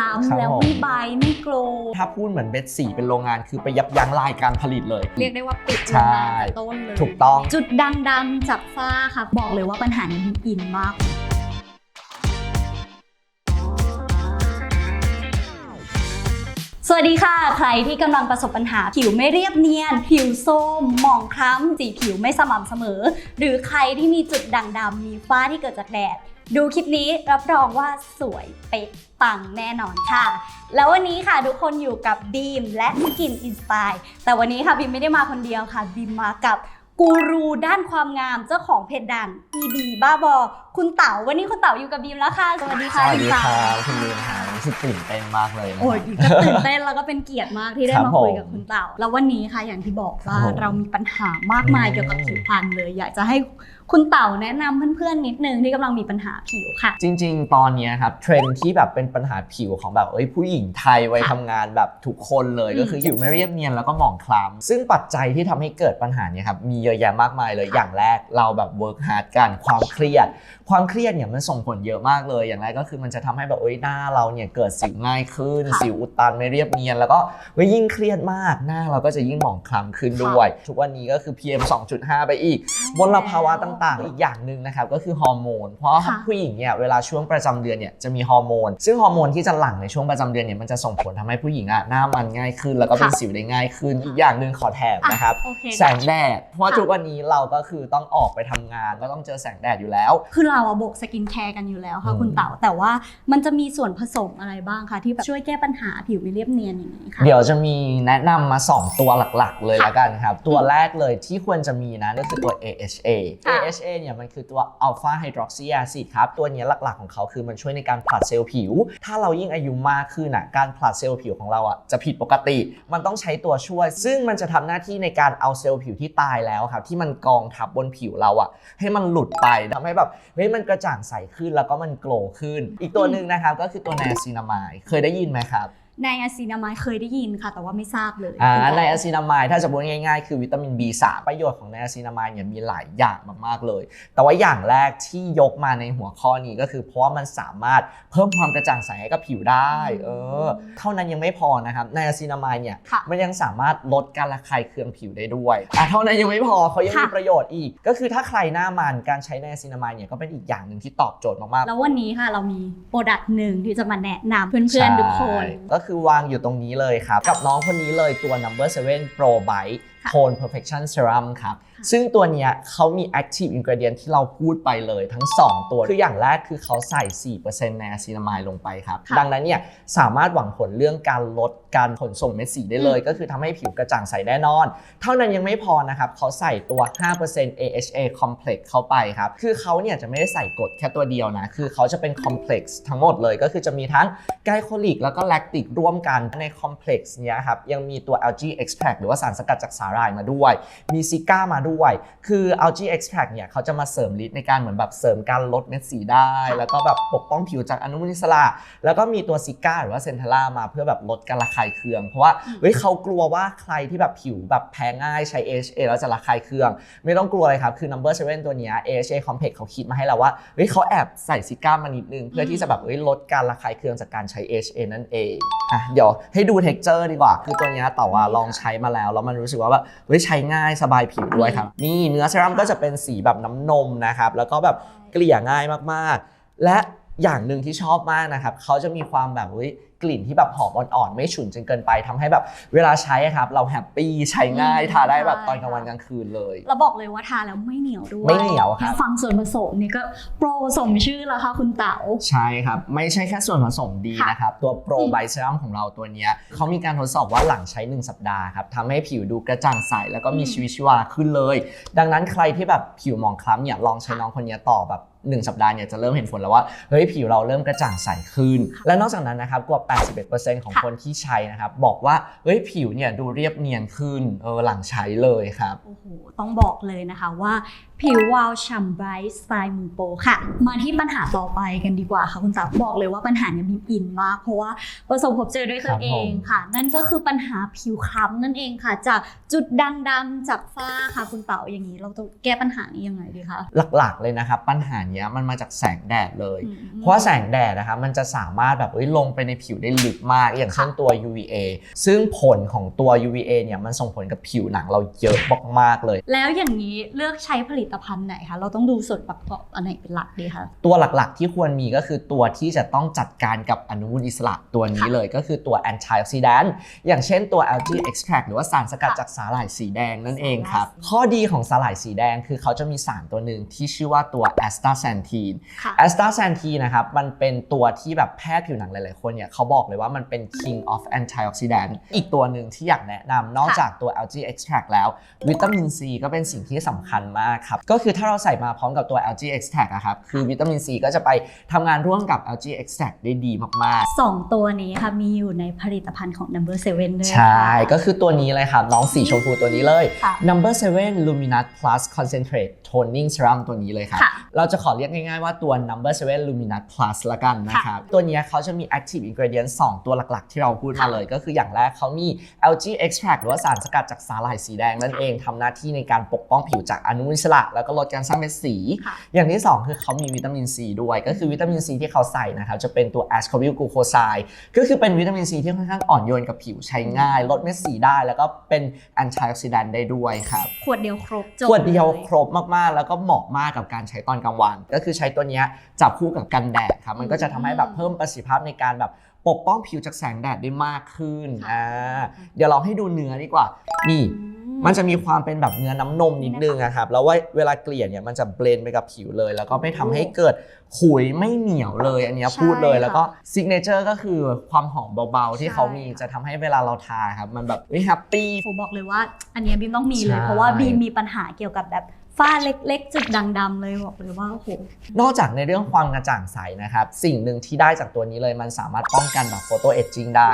ล้ำครับแล้วผมไม่ใบไม่โกลว์ถ้าพูดเหมือนเบสสีเป็นโรงงานคือไปยับยั้งลายการผลิตเลย เรียกได้ว่าปิดโรใช่งงานแต่ต้นเลยถูกต้อง จุดดำๆจากฝ้าค่ะ บอกเลยว่าปัญหานี้อินมากสวัสดีค่ะ ใครที่กำลังประสบปัญหาผิวไม่เรียบเนียน ผิวส้มหมองคล้ำสีผิวไม่สม่ำเสมอ หรือใครที่มีจุดด่างดำมีฝ้าที่เกิดจากแดด ดูคลิปนี้รับรองว่าสวยเป๊ะปังแน่นอนค่ะ แล้ววันนี้ค่ะทุกคนอยู่กับบีมและสกินอินสไตล์แต่วันนี้ค่ะบีมไม่ได้มาคนเดียวค่ะบีมมากับกูรูด้านความงามเจ้าของเพจดัง EB บ้าบอ คุณเต๋าวันนี้คุณเต๋าอยู่กับบีมแล้วค่ะ สวัสดีสค่ะวัสคุณดีเต๋าครับคุณลืมครับ รู้สึกตื่นเต้นมากเลยนะ โอ้ยก็ตื่นเต้นแล้วก็เป็นเกียรติมากที่ได้ครับมาคุยกับผมคุณเต่า แล้ววันนี้ค่ะอย่างที่บอกว่าครับผม เรามีปัญหามากมายอืมเกี่ยวกับผิวพรรณเลย อยากจะให้คุณเต่าแนะนำเพื่อนๆนิดนึงที่กำลังมีปัญหาผิวค่ะ จริง ๆ ตอนเนี้ยครับเทรนด์ที่แบบเป็นปัญหาผิวของแบบเอ้ยผู้หญิงไทยวัยค่ะทำงานแบบทุกคนเลยอืมก็คือผิวไม่เรียบเนียนแล้วก็หมองคล้ำซึ่งปัจจัยที่ทำให้เกิดปัญหาเนี้ยครับมีเยอะแยะมากมายเลยค่ะอย่างแรกเราแบบเวิร์กฮาร์ดกันความเครียด ความเครียดเนี่ยมันส่งผลเยอะมากเลยอย่างแรกก็คือมันจะทำให้แบบเอ้ยหน้าเราเนี่ยเกิดสิวง่ายขึ้นค่ะสิวอุดตันไม่เรียบเนียน แล้วก็เว้ยยิ่งเครียดมากหน้าเราก็จะยิ่งหมองคล้ำขึ้นด้วย ทุกวันนี้ก็คือ PM 2.5 ไปอีกมลภาวะต่างๆ อีกอย่างหนึ่งนะครับก็คือฮอร์โมน เพราะค่ะผู้หญิงเนี่ยเวลาช่วงประจำเดือนเนี่ยจะมีฮอร์โมน ซึ่งฮอร์โมนที่จะหลั่งในช่วงประจำเดือนเนี่ยมันจะส่งผลทำให้ผู้หญิงอะหน้ามันง่ายขึ้น แล้วก็เป็นค่ะสิวได้ง่ายขึ้นอีกอย่างหนึ่งขอแถมนะครับโอเคแสงแดดเพราะว่าค่ะทุกวันนี้เราก็คือต้องออกไปทำงานก็ต้องเจอแสงแดดอยู่แล้ว คือเราอะบกสกินแคร์กันอยู่แล้วค่ะอืมคุณเต๋าแต่ว่ามันจะมีส่วนผสมอะไรบ้างคะที่แบบช่วยแก้ปัญหาผิวไม่เรียบเนียนยังไงคะเดี๋ยวจะมีแนะนำมา 2 ตัวหลักๆ เลยละกันครับ ตัวแรกเลยที่ควรจะมีนะก็คือตัว AHA ค่ะ AHA เนี่ยมันคือตัว Alpha Hydroxy Acid ครับ ตัวเนี้ยหลักๆของเขาคือมันช่วยในการผลัดเซลล์ผิว ถ้าเรายิ่งอายุมากขึ้นอะการผลัดเซลล์ผิวของเราอะจะผิดปกติ มันต้องใช้ตัวช่วย ซึ่งมันจะทำหน้าที่ในการเอาเซลล์ผิวที่ตายแล้วครับที่มันกองทับบนผิวเราอะให้มันหลุดไปทำให้แบบเฮ้ยมันกระจ่างใสขึ้นแล้วก็มันโกลว์ขึ้น อีกตัวหนึ่งนะครับก็คือตัวซินามาย เคยได้ยินไหมครับ ในอะซีนามายเคยได้ยินค่ะ แต่ว่าไม่ทราบเลยอ่าคุณเต๋ไนอะซีนามายถ้าจะพูดง่ายๆ คือวิตามิน B3 ประโยชน์ของไนอะซีนามายเนี่ยมีหลายอย่างมากๆเลย แต่ว่าอย่างแรกที่ยกมาในหัวข้อนี้ก็คือ เพราะว่ามันสามารถเพิ่มความกระจ่างใสให้กับผิวได้เออเท่านั้นยังไม่พอนะครับไนอะซีนามายเนี่ยค่ะมันยังสามารถลดการระคายเคืองผิวได้ด้วยอะเท่านั้นยังไม่พอเขายังค่ะมีประโยชน์อีก ก็คือถ้าใครหน้ามันการใช้ไนอะซีนามายเนี่ยก็เป็นอีกอย่างหนึ่งที่ตอบโจทย์มากๆแล้ววันนี้ค่ะเรามีโปรดักต์หนึ่งที่จะมาแนะนำเพื่อนๆทุกคนใช่ก็คืคือวางอยู่ตรงนี้เลยครับ กับน้องคนนี้เลยตัว number 7 pro bite ค่ะ tone perfection serum ครับ ซึ่งตัวเนี้ยเขามี active ingredient ที่เราพูดไปเลยทั้ง 2 ตัว คืออย่างแรกคือเขาใส่ 4%ในอะซินามายลงไปครับค่ะดังนั้นเนี่ยสามารถหวังผลเรื่องการลดการขนส่งเม็ดสีได้เลย ก็คือทำให้ผิวกระจ่างใสแน่นอน เท่านั้นยังไม่พอนะครับเขาใส่ตัว 5% AHA complex เข้าไปครับ คือเขาเนี่ยจะไม่ได้ใส่กรดแค่ตัวเดียวนะ คือเขาจะเป็น complex ทั้งหมดเลย ก็คือจะมีทั้งไกลโคลิกแล้วก็แลคติกร่วมกันใน complex เนี้ยครับยังมีตัว algae extract หรือว่าสารสกัดจากสาหร่ายมาด้วย มีซิก้ามาด้วย คือ algae extract เนี่ยเขาจะมาเสริมฤทธิ์ในการเหมือนแบบเสริมการลดเม็ดสีได้ แล้วก็แบบปกป้องผิวจากอนุมูลอิสระ แล้วก็มีตัวซิก้าหรือว่าเซนเทล่ามาเพื่อแบบลดการระคายเคือง เพราะว่าเฮ้ยเขากลัวว่าใครที่แบบผิวแบบแพ้ง่ายใช้ AHA แล้วจะระคายเคือง ไม่ต้องกลัวเลยครับ คือ number 7ตัวเนี้ย AHA complex เขาคิดมาให้เราว่าเฮ้ยเขาแอบใส่ซิก้ามานิดนึง เพื่อที่จะแบบเฮ้ยลดการระคายเคืองจากการใช้ AHA นั่นเองอะเดี๋ยวให้ดู texture ดีกว่า คือตัวเนี้ยต่ว่าลองใช้มาแล้วแล้วมันรู้สึกว่าแบบเฮ้ยใช้ง่ายสบายผิวด้วยครับ นี่เนื้อเซรั่มก็จะเป็นสีแบบน้ำนมนะครับแล้วก็แบบเกลี่ยง่ายมากๆ และอย่างหนึ่งที่ชอบมากนะครับเขาจะมีความแบบเฮ้ย กลิ่นที่แบบหอมอ่อนๆ ไม่ฉุนจนเกินไปทำให้แบบเวลาใช้อะครับ เราแฮปปี้ใช้ง่ายอืมทาได้แบบใช่ตอนกลางวันกลางคืนเลยเราบอกเลยว่าทาแล้วไม่เหนียวด้วย ไม่เหนียวครับแฟังส่วนผสมนี่ก็โปรสมชื่อแล้วค่ะคุณเต๋าใช่ครับ ไม่ใช่แค่ส่วนผสมดีค่ะนะครับ ตัวโปรอืมไบเซรั่มของเราตัวเนี้ยเขามีการทดสอบว่าหลังใช้ 1 สัปดาห์ครับทำให้ผิวดูกระจ่างใสแล้วก็มีอืมชีวิตชีวาขึ้นเลย ดังนั้นใครที่แบบผิวหมองคล้ำเนี่ยลองใช้น้องคนเนี้ยต่อแบบ1 สัปดาห์เนี่ยจะเริ่มเห็นผลแล้วว่าเฮ้ยผิวเราเริ่มกระจ่างใสขึ้น และนอกจากนั้นนะครับกว่า 81%ของค่ะคนที่ใช้นะครับบอกว่าเฮ้ยผิวเนี่ยดูเรียบเนียนขึ้นเออหลังใช้เลยครับโอ้โหต้องบอกเลยนะคะว่า ผิววาวฉ่ำไบรท์สไตล์มูโปค่ะ มาที่ปัญหาต่อไปกันดีกว่าค่ะคุณตาบอกเลยว่าปัญหาเนี้ยบีมอินมาก เพราะว่าประสบพบเจอด้วยตัวเองค่ะ นั่นก็คือปัญหาผิวคล้ำนั่นเองค่ะ จากจุดด่างดำจากฝ้าค่ะคุณเต๋าอย่างนี้ เราจะแก้ปัญหานี้ยังไงดีคะหลักๆเลยนะครับปัญหาเนี้ยมันมาจากแสงแดดเลยอืมเพราะว่าแสงแดดนะครับมันจะสามารถแบบเอ้ยลงไปในผิวได้ลึกมากอย่างเช่นตัว UVA ซึ่งผลของตัว UVA เนี่ยมันส่งผลกับผิวหนังเราเยอะมากๆเลย แล้วอย่างนี้เลือกใช้ผลิตภัณฑ์ไหนคะเราต้องดูส่วนประกอบอันไหนเป็นหลักดีคะตัวหลักๆ ที่ควรมีก็คือตัวที่จะต้องจัดการกับอนุมูลอิสระตัวนี้เลยก็คือตัว antioxidant อย่างเช่นตัว algae extract หรือว่าสารสกัดค่ะจากสาหร่ายสีแดงนั่นเองครับสาหร่ายสีข้อดีของสาหร่ายสีแดงคือเขาจะมีสารตัวหนึ่งที่ชื่อว่าตัว astaxanthin ค่ะ astaxanthin นะครับมันเป็นตัวที่แบบแพทย์ผิวหนังหลายๆคนเนี่ยเขาบอกเลยว่ามันเป็น king of antioxidant อีกตัวหนึ่งที่อยากแนะนำนอกจากตัว algae extract แล้ววิตามินซีก็เป็นสิ่งที่สำคัญมากครับก็คือถ้าเราใส่มาพร้อมกับตัว algae extract อะครับ คือวิตามินซีก็จะไปทำงานร่วมกับ algae extract ได้ดีมาก สองตัวนี้ค่ะมีอยู่ในผลิตภัณฑ์ของ Number Seven ด้วยๆ ใช่ ก็คือตัวนี้เลยครับ น้องสีชมพูตัวนี้เลย ค่ะ number 7 luminous plus concentrate toning serum ตัวนี้เลยครับ ค่ะ เราจะขอเรียกง่ายๆว่าตัว number 7 luminous plus ละกันนะครับ ตัวเนี้ยเขาจะมี active ingredient 2 ตัวหลักๆ ที่เราพูดมาค่ะเลย ก็คืออย่างแรกเขามี algae extract หรือว่าสารสกัดจากสาหร่ายสีแดงนั่นเองทำหน้าที่ในการปกป้องผิวจากอนุมูลอิสระแล้วก็ลดการสร้างเม็ดสีค่ะอย่างที่ 2 คือเขามีวิตามินซีด้วย ก็คือวิตามินซีที่เขาใส่นะครับจะเป็นตัว ascorbyl glucoside ก็คือเป็นวิตามินซีที่ค่อนข้างอ่อนโยนกับผิวใช้ง่าย ลดเม็ดสีได้ แล้วก็เป็น antioxidant ได้ด้วยครับขวดเดียวครบจบขวดเดียวลครบมากๆ แล้วก็เหมาะมากกับการใช้ตอนกลางวัน ก็คือใช้ตัวเนี้ยจับคู่กับกันแดดครับมันก็จะทำให้แบบเพิ่มประสิทธิภาพในการแบบ ปกป้องผิวจากแสงแดดได้มากขึ้นค่ะอ่าเดี๋ยวเราให้ดูเนื้อดีกว่า นี่อืมันจะมีความเป็นแบบเนื้อน้ำนมนิดนึงอะครับแล้วว่าเวลาเกลี่ยเนี่ยมันจะเบลนไปกับผิวเลย แล้วก็ไม่ทำให้เกิดขุยไม่เหนียวเลย อันเนี้ยใช่พูดเลยค่ะแล้วก็ซิกเนเจอร์ก็คือความหอมเบาๆ ที่ใช่เขามีค่ะจะทำให้เวลาเราทาครับมันแบบแฮปปี้ผมบอกเลยว่า อันเนี้ยบีมต้องมีเลยใช่เพราะว่าบีมมีปัญหาเกี่ยวกับแบบ ฝ้าเล็กๆ จุดด่างดำเลยบอกเลยว่าโอ้โห นอกจากในเรื่องความกระจ่างใสนะครับ สิ่งหนึ่งที่ได้จากตัวนี้เลยมันสามารถป้องกันแบบโฟโตเอจจิ้งได้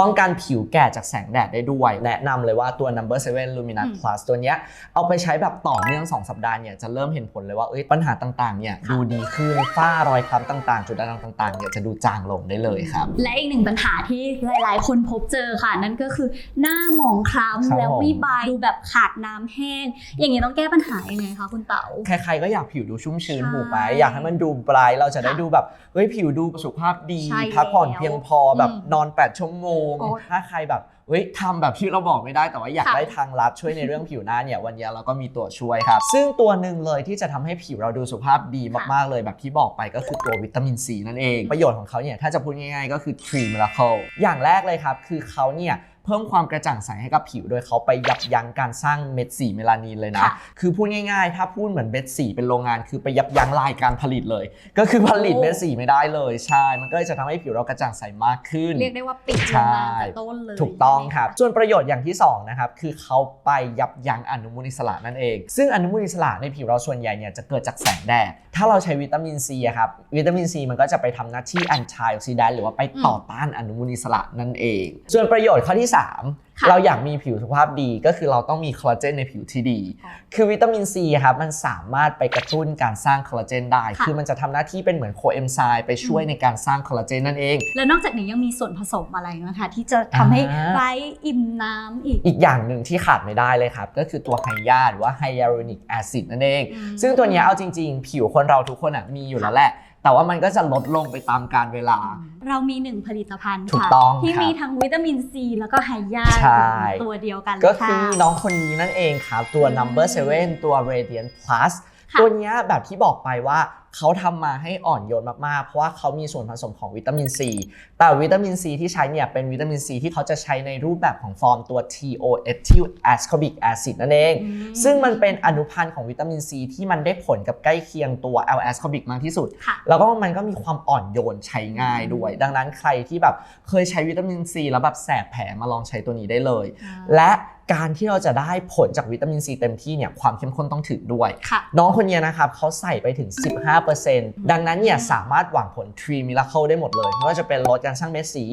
ป้องกันผิวแก่จากแสงแดดได้ด้วย แนะนำเลยว่าตัว number 7 luminous อืม plus ตัวเนี้ยเอาไปใช้แบบต่อเนื่อง 2 สัปดาห์เนี่ยจะเริ่มเห็นผลเลยว่าเอ้ยปัญหาต่างๆเนี่ยดูดีขึ้นฝ้ารอยคล้ำต่างๆ จุดด่างๆต่างๆเนี่ยจะดูจางลงได้เลยครับ และอีกหนึ่งปัญหาที่หลาย ๆ คนพบเจอค่ะนั่นก็คือหน้าหมองคครับล้ำแล้วไม่ผมบานดูแบบขาดน้ำแห้ง อย่างนี้ต้องแก้ปัญหายังไงคะคุณเต๋าใครๆก็อยากผิวดูชุ่มชื้นใช่ถูกไหมอยากให้มันดูไบรท์เราจะได้ค่ะดูแบบเฮ้ยผิวดูสุขภาพดีใช่พักผ่อนแล้วเพียงพอแบบอืมนอน 8 ชั่วโมงโอ้ถ้าใครแบบเฮ้ยทำแบบที่เราบอกไม่ได้แต่ว่าอยากค่ะได้ทางลัดช่วยในเรื่องผิวหน้าเนี่ยวันนี้เราก็มีตัวช่วยครับ ซึ่งตัวหนึ่งเลยที่จะทำให้ผิวเราดูสุขภาพดีมากๆเลยแบบที่บอกไปก็คือตัววิตามินซีนั่นเอง ประโยชน์ของเขาเนี่ยถ้าจะพูดง่ายๆ ก็คือ Tree Miracle อย่างแรกเลยครับ คือเขาเนี่ย เพิ่มความกระจ่างใสให้กับผิว โดยเขาไปยับยั้งการสร้างเม็ดสีเมลานินเลยนะ ค่ะ คือพูดง่ายๆ ถ้าพูดเหมือนเม็ดสีเป็นโรงงาน คือไปยับยั้งลายการผลิตเลย ก็คือผลิตโอ้เม็ดสีไม่ได้เลย ใช่ มันก็เลยจะทำให้ผิวเรากระจ่างใสมากขึ้น เรียกได้ว่าปิดใช่โรงงานแต่ต้นเลยถูกต้องครับใช่ไหมะส่วนประโยชน์อย่างที่2นะครับคือเขาไปยับยั้งอนุมูลอิสระนั่นเอง ซึ่งอนุมูลอิสระในผิวเราส่วนใหญ่เนี่ยจะเกิดจากแสงแดด ถ้าเราใช้วิตามินซีอะครับ วิตามินซีมันก็จะไปทำหน้าที่แอนตี้ออกซิแดนต์หรือว่าไปต่อต้านอนุมูลอิสระนั่นเอง ส่วนประโยชน์ข้อที่3ค่ะเราอยากมีผิวสุขภาพดีก็คือเราต้องมีคอลลาเจนในผิวที่ดีค่ะคือวิตามินซีครับมันสามารถไปกระตุ้นการสร้างคอลลาเจนได้ค่ะคือมันจะทำหน้าที่เป็นเหมือนโคเอนไซม์ไปช่วยในการสร้างคอลลาเจนนั่นเอง แล้วนอกจากนี้ยังมีส่วนผสมอะไรนะคะที่จะทำให้อ่าไร้อิ่มน้ำอีก อีกอย่างหนึ่งที่ขาดไม่ได้เลยครับ ก็คือตัวไฮยาหรือว่าไฮยาลูนิกแอซิดนั่นเองอืมซึ่งตัวเนี้ยเอาจริง ๆ ผิวคนเราทุกคนอะมีอยู่แล้วแหละ แต่ว่ามันก็จะลดลงไปตามกาลเวลา เรามีหนึ่งผลิตภัณฑ์ถูกค่ะต้องที่ครับมีทั้งวิตามินซีแล้วก็ไฮยาใช่ตัวเดียวกันเลยก็คือค่ะน้องคนนี้นั่นเองครับ ตัวอืม number 7 ตัว radiant plus ค่ะ ตัวเนี้ยแบบที่บอกไปว่า เขาทำมาให้อ่อนโยนมากๆ เพราะว่าเขามีส่วนผสมของวิตามินซี แต่วิตามินซีที่ใช้เนี่ยเป็นวิตามินซีที่เขาจะใช้ในรูปแบบของฟอร์มตัว TO ethyl ascorbic acid นั่นเองอืมซึ่งมันเป็นอนุพันธ์ของวิตามินซีที่มันได้ผลกับใกล้เคียงตัว L ascorbic มากที่สุดค่ะแล้วก็มันก็มีความอ่อนโยนใช้ง่ายด้วย ดังนั้นใครที่แบบเคยใช้วิตามินซีแล้วแบบแสบแผลมาลองใช้ตัวนี้ได้เลย และการที่เราจะได้ผลจากวิตามินซีเต็มที่เนี่ยความเข้มข้นต้องถึงด้วยค่ะน้องคนนี้นะครับเขาใส่ไปถึง5%ดังนั้นเนี่ยสามารถหวังผล3 miracle ได้หมดเลย ไม่ว่าจะเป็นลดการสร้างเม็ดสี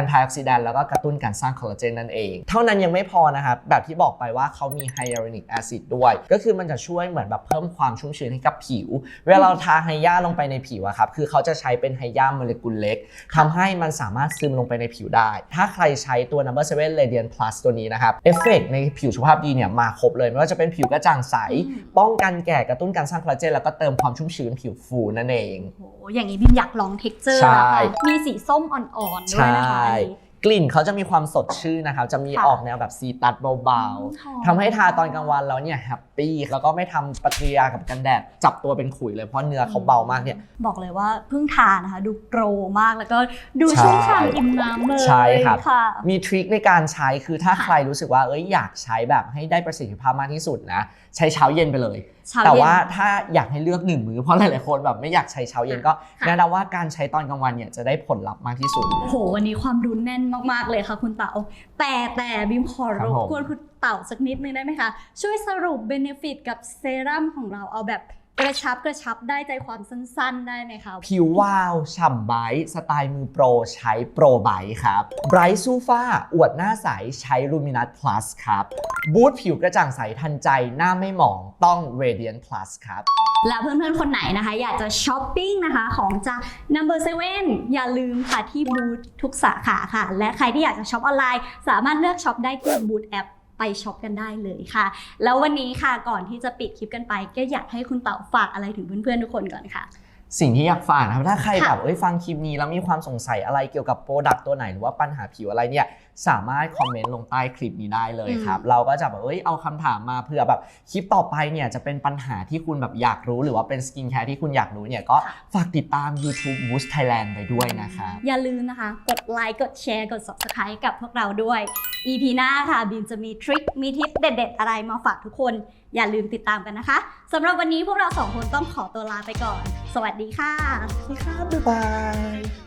antioxidant แล้วก็กระตุ้นการสร้างคอลลาเจนนั่นเอง เท่านั้นยังไม่พอนะครับ แบบที่บอกไปว่าเขามี hyaluronic acid ด้วย ก็คือมันจะช่วยเหมือนแบบเพิ่มความชุ่มชื้นให้กับผิว เวลาเราทาไฮยาลงไปในผิวอะครับ คือเขาจะใช้เป็นไฮยาโมเลกุลเล็กทำให้มันสามารถซึมลงไปในผิวได้ ถ้าใครใช้ตัว number 7 radiant plus ตัวนี้นะครับ เอฟเฟกในผิวสุขภาพดีเนี่ยมาครบเลย ไม่ว่าจะเป็นผิวกระจ่างใสอืมป้องกันแก่กระตุ้นการสร้างคอลลาเจนแล้วก็เติมความชุ่มชื้นผิวฟูนั่นเองโหอย่างนี้บิมอยากลองเท็กเจอร์ใช่แล้วค่ะมีสีส้มอ่อนๆด้วยนะคะอันนี้ กลิ่นเขาจะมีความสดชื่นนะครับ จะมีค่ะ ออกแนวแบบซีตัสเบาหอมๆทำให้ทาตอนกลางวันแล้วเนี่ยแฮปปี้แล้วก็ไม่ทำปฏิกิริยากับกันแดดจับตัวเป็นขุยเลยเพราะเนื้อเขาเบามากเนี่ย บอกเลยว่าเพิ่งทานนะคะ ดูโกรมากแล้วก็ดูใช่ชุ่มฉ่ำอิ่มน้ำเลยใช่ครับ ค่ะ มีทริคในการใช้คือถ้าค่ะ ใครรู้สึกว่าเอ้ยอยากใช้แบบให้ได้ประสิทธิภาพมากที่สุดนะ ใช้เช้าเย็นไปเลยเช้า แต่เย็นว่าถ้าอยากให้เลือกหนึ่งมื้อเพราะหลายๆคนแบบไม่อยากใช้เช้าเย็นก็ค่ะแนะนำว่าการใช้ตอนกลางวันเนี่ยจะได้ผลลัพธ์มากที่สุดโอ้โหวันนี้ความรู้แน่นมากๆเลยค่ะคุณเต๋าแต่แต่บิมขอครัรบบผมกวนคุณเต๋าสักนิดนึงได้ไหมคะช่วยสรุปเบนฟิตกับเซรั่มของเราเอาแบบ กระชับกระชับได้ใจความสั้นๆ ได้ไหมคะผิววาวฉ่ำไบรท์สไตล์มือโปรใช้โปรไบรท์ครับไบรท์ซูฟ้า อวดหน้าใส ใช้ลูมินัสพลัสครับ บูทผิวกระจ่างใสทันใจหน้าไม่หมองต้อง Radiant Plus ครับแล้วเพื่อนๆ คนไหนนะคะ อยากจะช้อปปิ้งนะคะ ของจาก Number 7 อย่าลืมค่ะที่บูธทุกสาขาค่ะ และใครที่อยากจะช็อปออนไลน์ สามารถเลือกช็อปได้ที่บูธแอป ไปช็อปกันได้เลยค่ะ แล้ววันนี้ค่ะก่อนที่จะปิดคลิปกันไป ก็อยากให้คุณเต๋าฝากอะไรถึงเพื่อนๆทุกคนก่อนค่ะ สิ่งที่อยากฝากนะครับ ถ้าใครค่ะแบบเอ้ยฟังคลิปนี้แล้วมีความสงสัยอะไรเกี่ยวกับโปรดักต์ตัวไหน หรือว่าปัญหาผิวอะไรเนี่ยสามารถคอมเมนต์ลงใต้คลิปนี้ได้เลยครับ เราก็จะแบบเอ้ยเอาคำถามมาเผื่อแบบคลิปต่อไปเนี่ยจะเป็นปัญหาที่คุณแบบอยากรู้ หรือว่าเป็นสกินแคร์ที่คุณอยากรู้เนี่ยก็ฝากติดตาม YouTube Boost Thailand ไปด้วยนะครับอย่าลืมนะคะ กดไลค์กดแชร์กด subscribe กับพวกเราด้วย EP หน้าค่ะบีมจะมีทริคมีทิปเด็ด ๆ อะไรมาฝากทุกคนอย่าลืมติดตามกันนะคะสำหรับวันนี้พวกเราสองคนต้องขอตัวลาไปก่อน สวัสดีค่ะสวัสดีค่ะบ๊ายบาย